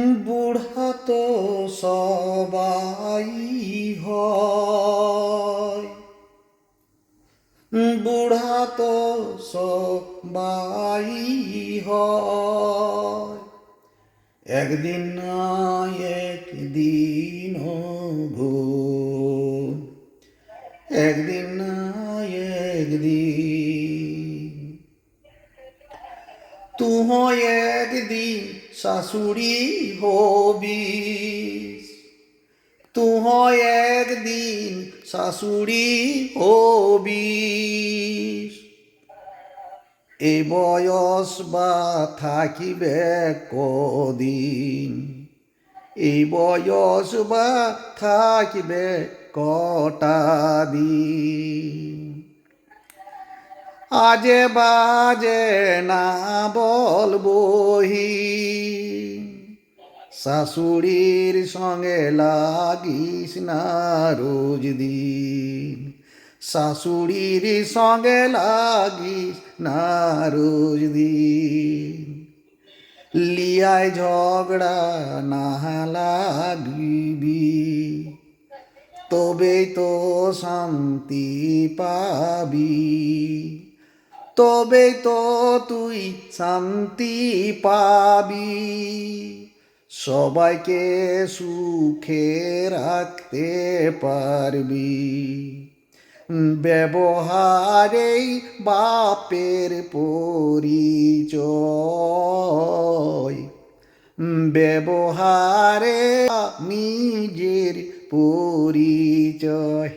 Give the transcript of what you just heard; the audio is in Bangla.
বুড়া তো সবাই হয়। বুড়া তো সবাই হয়। একদিন না একদিন ভুল। একদিন না একদিন তুহ একদিন শাশুড়ি হবি তুহ একদিন শাশুড়ি হবি এ বয়স বা থাকিবে কদিন? এই বয়স বা থাকিবে কটা দিন? আজে বাজে না বলবহি শাশুড়ির সঙ্গে লাগিস না রোজ দিন। শাশুড়ির সঙ্গে লাগিস না রোজ দিন। লিয়ায় ঝগড়া না লাগিবি। তবেই তো শান্তি পাবি। তবেই তো তুই শান্তি পাবি। সবাইকে সুখে রাখতে পারবি। ব্যবহারেই বাপের পরিচয়। ব্যবহারে নিজের পরিচয়।